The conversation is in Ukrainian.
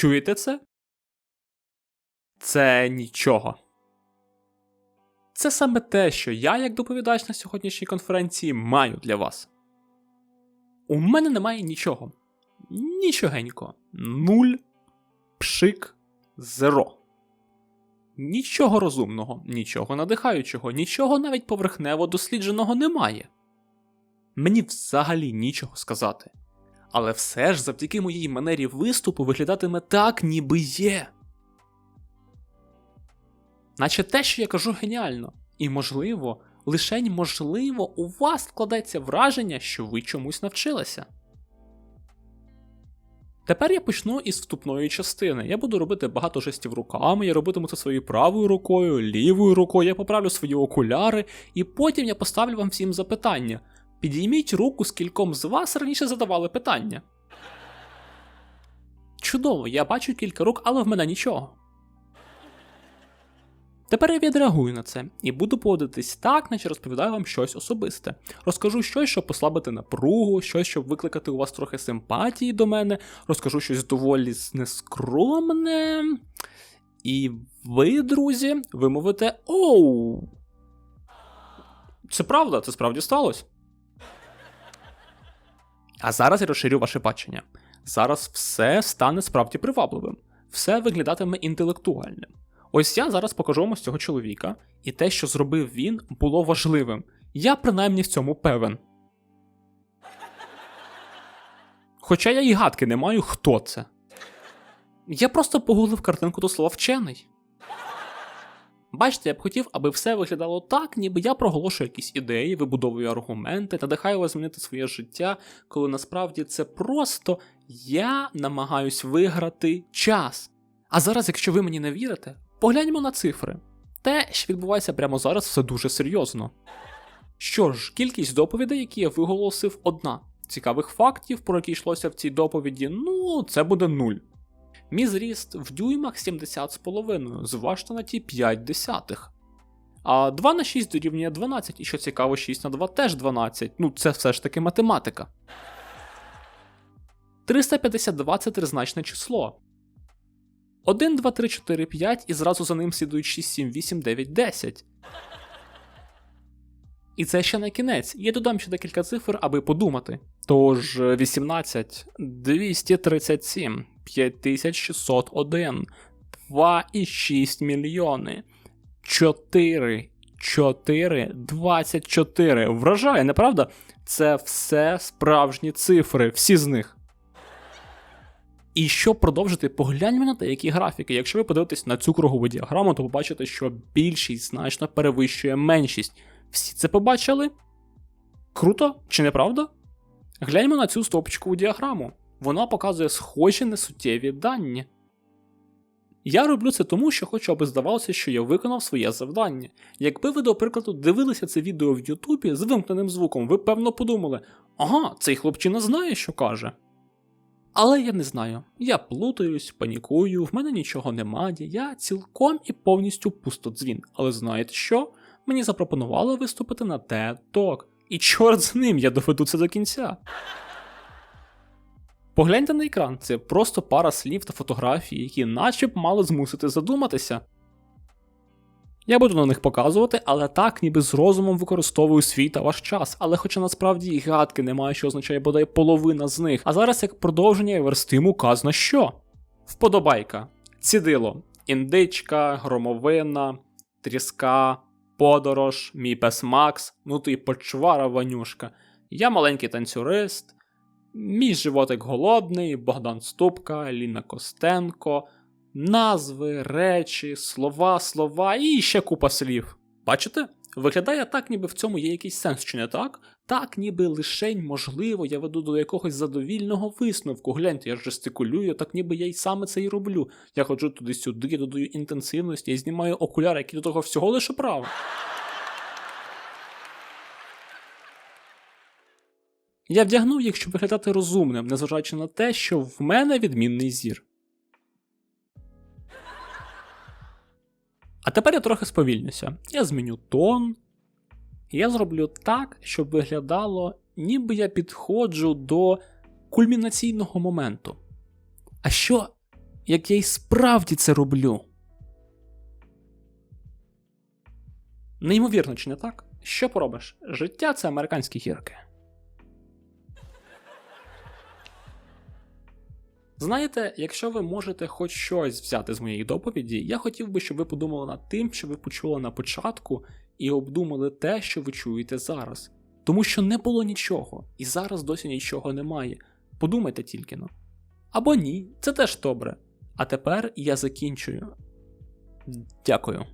Чуєте це? Це нічого. Це саме те, що я, як доповідач на сьогоднішній конференції, маю для вас. У мене немає нічого. Нічогенько. Нуль, пшик, зеро. Нічого розумного, нічого надихаючого, нічого навіть поверхнево дослідженого немає. Мені взагалі нічого сказати. Але все ж завдяки моїй манері виступу виглядатиме так, ніби є. Наче те, що я кажу, геніально. І можливо, лишень можливо, у вас складеться враження, що ви чомусь навчилися. Тепер я почну із вступної частини. Я буду робити багато жестів руками, я робитиму це своєю правою рукою, лівою рукою, я поправлю свої окуляри, і потім я поставлю вам всім запитання. Підійміть руку, скільком з вас раніше задавали питання. Чудово, я бачу кілька рук, але в мене нічого. Тепер я відреагую на це і буду поводитись так, наче розповідаю вам щось особисте. Розкажу щось, щоб послабити напругу, щось, щоб викликати у вас трохи симпатії до мене, розкажу щось доволі нескромне. І ви, друзі, ви мовите Оу. Це правда, це справді сталося. А зараз я розширю ваше бачення. Зараз все стане справді привабливим, все виглядатиме інтелектуальним. Ось я зараз покажу вам ось цього чоловіка, і те, що зробив він, було важливим. Я принаймні в цьому певен. Хоча я і гадки не маю, хто це. Я просто погуглив картинку до слова вчений. Бачите, я б хотів, аби все виглядало так, ніби я проголошую якісь ідеї, вибудовую аргументи, надихаю вас змінити своє життя, коли насправді це просто я намагаюсь виграти час. А зараз, якщо ви мені не вірите, погляньмо на цифри. Те, що відбувається прямо зараз, все дуже серйозно. Що ж, кількість доповідей, які я виголосив, одна. Цікавих фактів, про які йшлося в цій доповіді, ну, це буде нуль. Мій зріст в дюймах 70,5, зважте на ті 5 десятих. А 2 на 6 дорівнює 12, і що цікаво, 6 на 2 теж 12. Ну, це все ж таки математика. 352 це тризначне число. 1, 2, 3, 4, 5 і зразу за ним слідують 6, 7, 8, 9, 10. І це ще не кінець. Я додам ще декілька цифр, аби подумати. Тож 18, 237, 5601, 2,6 мільйони, 4, 4, 24. Вражає, неправда? Це все справжні цифри, всі з них. І щоб продовжити, погляньмо на деякі графіки. Якщо ви подивитесь на цю кругову діаграму, то побачите, що більшість значно перевищує меншість. Всі це побачили? Круто, чи не правда? Гляньмо на цю стопчикову діаграму. Вона показує схожі несуттєві дані. Я роблю це тому, що хочу, аби здавалося, що я виконав своє завдання. Якби ви, до прикладу, дивилися це відео в Ютубі з вимкненим звуком, ви певно подумали, ага, цей хлопчина знає, що каже. Але я не знаю. Я плутаюсь, панікую, в мене нічого немає, я цілком і повністю пустодзвін. Але знаєте що? Мені запропонували виступити на TED Talk. І чорт з ним, я доведу це до кінця. Погляньте на екран, це просто пара слів та фотографій, які наче б мали змусити задуматися. Я буду на них показувати, але так, ніби з розумом використовую свій та ваш час, але хоча насправді і гадки немає, що означає бодай половина з них. А зараз як продовження я верстиму казна що? Вподобайка, цідило, індичка, громовина, тріска, подорож, мій пес Макс, ну ти почвара ванюшка. Я маленький танцюрист, мій животик голодний, Богдан Ступка, Ліна Костенко назви, речі, слова, слова і ще купа слів. Бачите? Виглядає так, ніби в цьому є якийсь сенс, чи не так? Так, ніби лишень, можливо, я веду до якогось задовільного висновку. Гляньте, я жестикулюю, так ніби я й саме це і роблю. Я ходжу туди-сюди, додаю інтенсивності, я знімаю окуляри, які до того всього лише право. Я вдягнув їх, щоб виглядати розумним, незважаючи на те, що в мене відмінний зір. А тепер я трохи сповільнюся. Я зміню тон. Я зроблю так, щоб виглядало, ніби я підходжу до кульмінаційного моменту. А що, як я й справді це роблю. Неймовірно, чи не так? Що поробиш? Життя це американські гірки. Знаєте, якщо ви можете хоч щось взяти з моєї доповіді, я хотів би, щоб ви подумали над тим, що ви почули на початку, і обдумали те, що ви чуєте зараз. Тому що не було нічого, і зараз досі нічого немає. Подумайте тільки но. Або ні, це теж добре. А тепер я закінчую. Дякую.